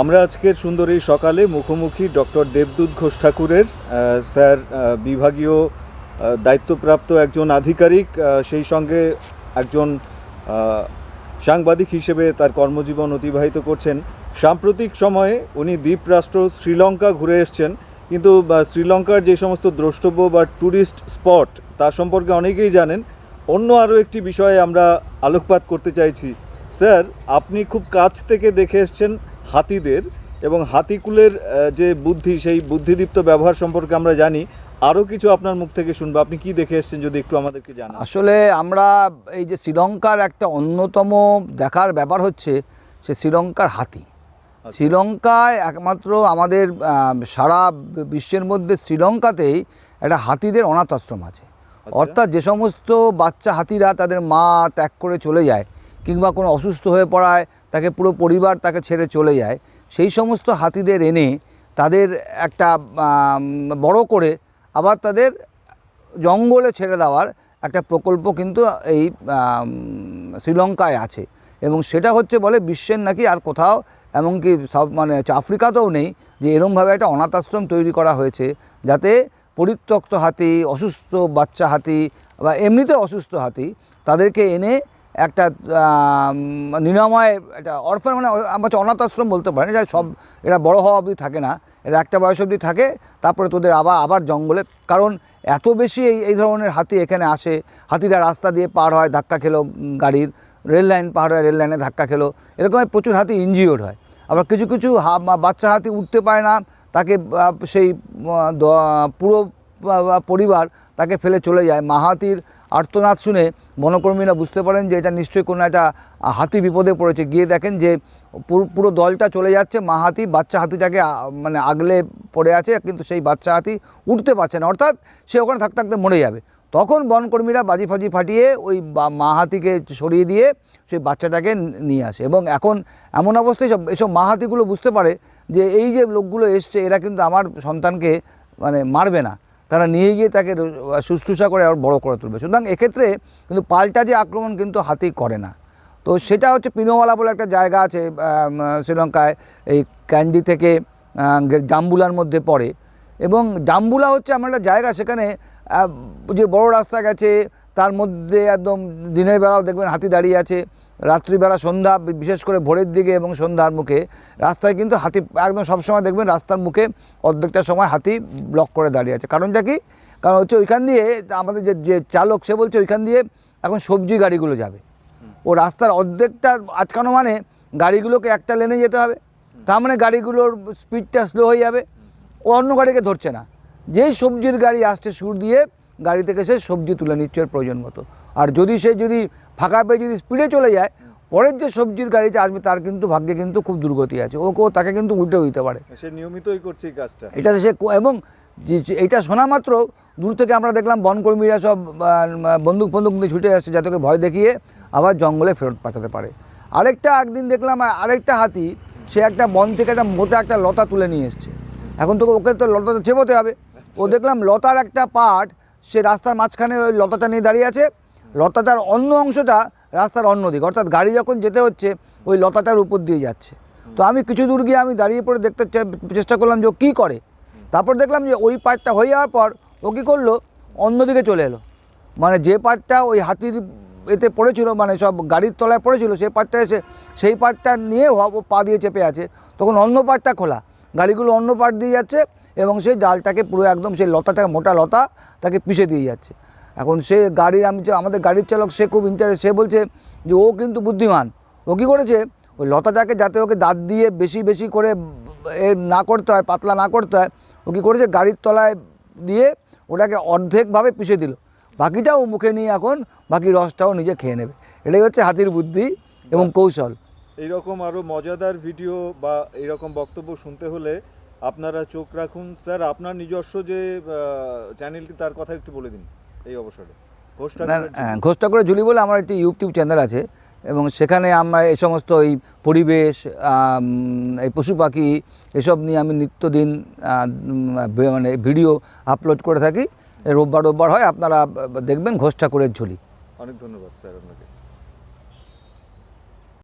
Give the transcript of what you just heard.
আমরা আজকের সুন্দর এই সকালে মুখোমুখি ডক্টর দেবদূত ঘোষ ঠাকুরের স্যার বিভাগীয় দায়িত্বপ্রাপ্ত একজন আধিকারিক সেই সঙ্গে একজন সাংবাদিক হিসেবে তার কর্মজীবন অতিবাহিত করছেন। সাম্প্রতিক সময়ে উনি দ্বীপরাষ্ট্র শ্রীলঙ্কা ঘুরে এসছেন, কিন্তু শ্রীলঙ্কার যে সমস্ত দ্রষ্টব্য বা ট্যুরিস্ট স্পট তার সম্পর্কে অনেকেই জানেন। অন্য আরও একটি বিষয়ে আমরা আলোকপাত করতে চাইছি। স্যার, আপনি খুব কাছ থেকে দেখে এসছেন হাতিদের এবং হাতিকুলের যে বুদ্ধি, সেই বুদ্ধিদীপ্ত ব্যবহার সম্পর্কে আমরা জানি। আরও কিছু আপনার মুখ থেকে শুনব। আপনি কি দেখে এসছেন, যদি একটু আমাদেরকে জানান? আসলে আমরা এই যে শ্রীলঙ্কার একটা অন্যতম দেখার ব্যাপার হচ্ছে, সে শ্রীলঙ্কার হাতি। শ্রীলঙ্কায় একমাত্র আমাদের সারা বিশ্বের মধ্যে শ্রীলঙ্কাতেই একটা হাতিদের অনাথ আশ্রম আছে। অর্থাৎ যে সমস্ত বাচ্চা হাতিরা তাদের মা ত্যাগ করে চলে যায় কিংবা কোনো অসুস্থ হয়ে পড়ায় তাকে পুরো পরিবার তাকে ছেড়ে চলে যায় সেই সমস্ত হাতিদের এনে তাদের একটা বড় করে আবার তাদের জঙ্গলে ছেড়ে দেওয়ার একটা প্রকল্প কিন্তু এই শ্রীলঙ্কায় আছে। এবং সেটা হচ্ছে বলে বিশ্বের নাকি আর কোথাও, এমনকি সব মানে আফ্রিকাতেও নেই, যে এরমভাবে একটা অনাথ আশ্রম তৈরি করা হয়েছে, যাতে পরিত্যক্ত হাতি, অসুস্থ বাচ্চা হাতি বা এমনিতে অসুস্থ হাতি তাদেরকে এনে একটা নিরাময়, একটা অরফান মানে আমার অনাথ আশ্রম বলতে পারেন এটা সব এটা বড় হওয়া অবধি থাকে না এটা একটা বয়স অবধি থাকে, তারপরে তোদের আবার আবার জঙ্গলে, কারণ এত বেশি এই এই ধরনের হাতি এখানে আসে, হাতিরা রাস্তা দিয়ে পার হয়, ধাক্কা খেলো গাড়ির রেল লাইন পার হয় রেল লাইনে ধাক্কা খেলো। এরকম প্রচুর হাতি ইনজিওর্ড হয়। আবার কিছু কিছু বাচ্চা হাতি উঠতে পারে না, তাকে সেই পুরো পরিবার তাকে ফেলে চলে যায়। মাহাতির আর্তনাদ শুনে বনকর্মীরা বুঝতে পারেন যে এটা নিশ্চয়ই কোনো একটা হাতি বিপদে পড়েছে। গিয়ে দেখেন যে পুরো পুরো দলটা চলে যাচ্ছে, মা হাতি, বাচ্চা হাতিটাকে মানে আগলে পড়ে আছে, কিন্তু সেই বাচ্চা হাতি উঠতে পারছে না। অর্থাৎ সে ওখানে থাকতে থাকতে মরে যাবে। তখন বনকর্মীরা বাজি ফাজি ফাটিয়ে ওই মা হাতিকে সরিয়ে দিয়ে সেই বাচ্চাটাকে নিয়ে আসে। এবং এখন এমন অবস্থায় সব এসব মা হাতিগুলো বুঝতে পারে যে এই যে লোকগুলো এসছে, এরা কিন্তু আমার সন্তানকে মানে মারবে না। তারা নিয়ে গিয়ে তাকে শুশ্রূষা করে আর বড় করে তুলবে। সুতরাং এক্ষেত্রে কিন্তু পাল্টা যে আক্রমণ কিন্তু হাতি করে না। তো সেটা হচ্ছে পিনোওয়ালা বলে একটা জায়গা আছে শ্রীলঙ্কায়, এই ক্যান্ডি থেকে জাম্বুলার মধ্যে পড়ে। এবং জাম্বুলা হচ্ছে আমার একটা জায়গা, সেখানে যে বড় রাস্তা গেছে, তার মধ্যে একদম দিনের বেলাও দেখবেন হাতি দাঁড়িয়ে আছে, রাত্রিবেলা সন্ধ্যা বিশেষ করে ভোরের দিকে এবং সন্ধ্যার মুখে। রাস্তায় কিন্তু হাতি একদম সবসময় দেখবেন রাস্তার মুখে অর্ধেকটা সময় হাতি ব্লক করে দাঁড়িয়ে আছে। কারণটা কি? কারণ হচ্ছে ওইখান দিয়ে আমাদের যে যে চালক সে বলছে ওইখান দিয়ে এখন সবজি গাড়িগুলো যাবে। ও রাস্তার অর্ধেকটা আটকানো মানে গাড়িগুলোকে একটা লেনে যেতে হবে। তার মানে গাড়িগুলোর স্পিডটা স্লো হয়ে যাবে। ও অন্য গাড়িকে ধরছে না। যেই সবজির গাড়ি আসছে সুর দিয়ে গাড়ি থেকে সে সবজি তুলে নিচ্ছে প্রয়োজন মতো। আর যদি সে যদি ফাঁকা পেয়ে যদি স্পিডে চলে যায় পরের যে সবজির গাড়িতে আসবে তার কিন্তু ভাগ্যে কিন্তু খুব দুর্গতি আছে। ও কেউ তাকে কিন্তু উল্টেও দিতে পারে। সে নিয়মিতই করছে এই কাজটা। এটা সে এবং এইটা শোনা মাত্র দূর থেকে আমরা দেখলাম বনকর্মীরা সব বন্দুক ফন্দুক নিয়ে ছুটে আসছে যাতে ভয় দেখিয়ে আবার জঙ্গলে ফেরত পাঠাতে পারে। আরেকটা একদিন দেখলাম আরেকটা হাতি সে একটা বন থেকে একটা মোটা একটা লতা তুলে নিয়ে এসছে। এখন তো ওকে তো লতাটা চেপোতে হবে। ও দেখলাম লতার একটা পার্ট, সে রাস্তার মাঝখানে ওই লতাটা নিয়ে দাঁড়িয়ে আছে। লতাটার অন্য অংশটা রাস্তার অন্য দিক, অর্থাৎ গাড়ি যখন যেতে হচ্ছে, ওই লতাটার উপর দিয়ে যাচ্ছে। তো আমি কিছু দূর গিয়ে আমি দাঁড়িয়ে পড়ে দেখতে চেষ্টা করলাম যে ও কী করে। তারপর দেখলাম যে ওই পার্টটা হয়ে যাওয়ার পর ও কী করল, অন্যদিকে চলে এলো। মানে যে পার্টটা ওই হাতির এতে পড়েছিল মানে সব গাড়ির তলায় পড়েছিল সেই পার্টটা এসে সেই পার্টটা নিয়ে পা দিয়ে চেপে আছে। তখন অন্য পার্টটা খোলা। গাড়িগুলো অন্য পার্ট দিয়ে যাচ্ছে এবং সেই জালটাকে পুরো একদম সেই লতাটাকে মোটা লতা তাকে পিষে দিয়ে যাচ্ছে। এখন সে গাড়ির আমি আমাদের গাড়ির চালক সে খুব ইন্টারেস্ট সে বলছে যে ও কিন্তু বুদ্ধিমান। ও কী করেছে? ওই লতাটাকে যাতে ওকে দাঁত দিয়ে বেশি বেশি করে এ না করতে হয় পাতলা না করতে হয় ও কী করেছে? গাড়ির তলায় দিয়ে ওটাকে অর্ধেকভাবে পিষে দিল। বাকিটাও মুখে নিয়ে এখন বাকি রসটাও নিজে খেয়ে নেবে। এটাই হচ্ছে হাতির বুদ্ধি এবং কৌশল। এইরকম আরও মজাদার ভিডিও বা এইরকম বক্তব্য শুনতে হলে আপনারা চোখ রাখুন। স্যার আপনার নিজস্ব যে চ্যানেলটি তার কথা একটু বলে দিন এই অবসরে। ঘোষ ঠাকুরের হ্যাঁ, ঠাকুরের ঝুলি বলে আমার একটি ইউটিউব চ্যানেল আছে এবং সেখানে আমরা এই সমস্ত এই পরিবেশ এই পশু পাখি এসব নিয়ে আমি নিত্যদিন মানে ভিডিও আপলোড করে থাকি। রোববার রোববার হয় আপনারা দেখবেন ঘোষ ঠাকুরের ঝুলি। অনেক ধন্যবাদ স্যার আপনাকে।